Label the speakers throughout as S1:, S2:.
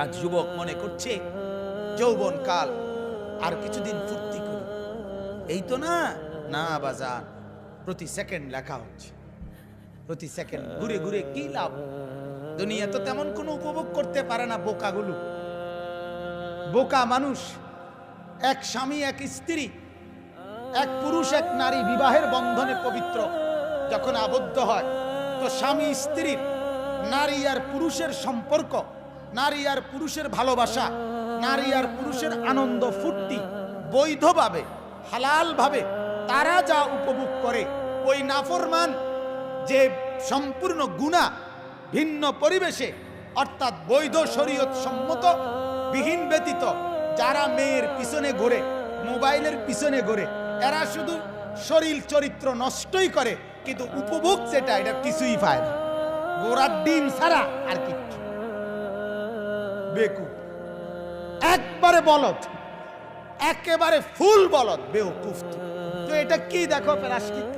S1: আজ যুবক মনে করছে, যৌবন কাল, আর কিছুদিন ফুর্তি করি এই তো না? না বাজার প্রতি সেকেন্ড লেখা হচ্ছে। প্রতি সেকেন্ড ঘুরে ঘুরে কি লাভ? দুনিয়া তো তেমন কোনো উপভোগ করতে পারে না বোকাগুলো। বোকা মানুষ, এক স্বামী, এক স্ত্রী, এক পুরুষ, এক নারী বিবাহের বন্ধনে পবিত্র। যখন আবদ্ধ হয়, তো স্বামী, স্ত্রীর, নারী আর পুরুষের সম্পর্ক নারী আর পুরুষের ভালোবাসা, নারী আর পুরুষের আনন্দ ফুর্তি, বৈধভাবে, হালালভাবে তারা যা উপভোগ করে, ওই নাফরমান যে সম্পূর্ণ গুণা ভিন্ন পরিবেশে, অর্থাৎ বৈধ শরীয়ত সম্মত, বিহীন ব্যতীত, যারা মেয়ের পিছনে ঘোরে, মোবাইলের পিছনে ঘোরে, এরা শুধু শরীর চরিত্র নষ্টই করে, কিন্তু উপভোগ যেটা এটা কিছুই পায় না। গোড়ার ডিম ছাড়া আর কিচ্ছু। বেকু একবারে বলদ, একেবারে ফুল বলদ বেউকুফ তো এটা কি দেখো প্লাস্টিক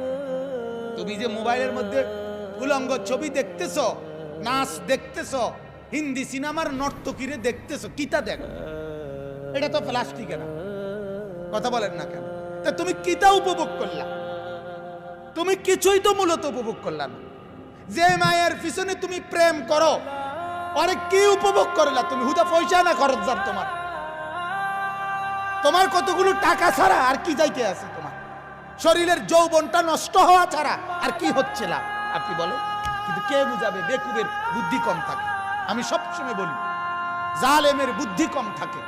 S1: তুমি যে মোবাইলের মধ্যে উলঙ্গ ছবি দেখতেছ, নাচ দেখতেছ, হিন্দি সিনেমার নর্তকীরে দেখতেছ কিতা দেখো? এটা তো প্লাস্টিকে না। কথা বলেন না কেন? তা তুমি কিতা উপভোগ করলা? তুমি কিছুই তো মূলত উপভোগ করলা না। যে মায়ের পিছনে তুমি প্রেম করো অনেক কি উপভোগ করলা তুমি? হুদা পয়সা না খরচ যার তোমার? তোমার কতগুলো টাকা ছাড়া আর কি যাইতে আছে তোমার? শরীরের যৌবনটা নষ্ট হওয়া ছাড়া আর কি হচ্ছে লাভ? আপনি বলেন কিন্তু কে বুঝাবে? বেকুবের বুদ্ধি কম থাকে। আমি সবসময় বলি, জালেমের বুদ্ধি কম থাকে,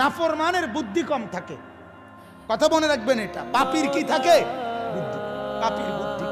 S1: নাফরমানের বুদ্ধি কম থাকে। কথা মনে রাখবেন এটা। পাপির কি থাকে? বুদ্ধি। পাপির বুদ্ধি।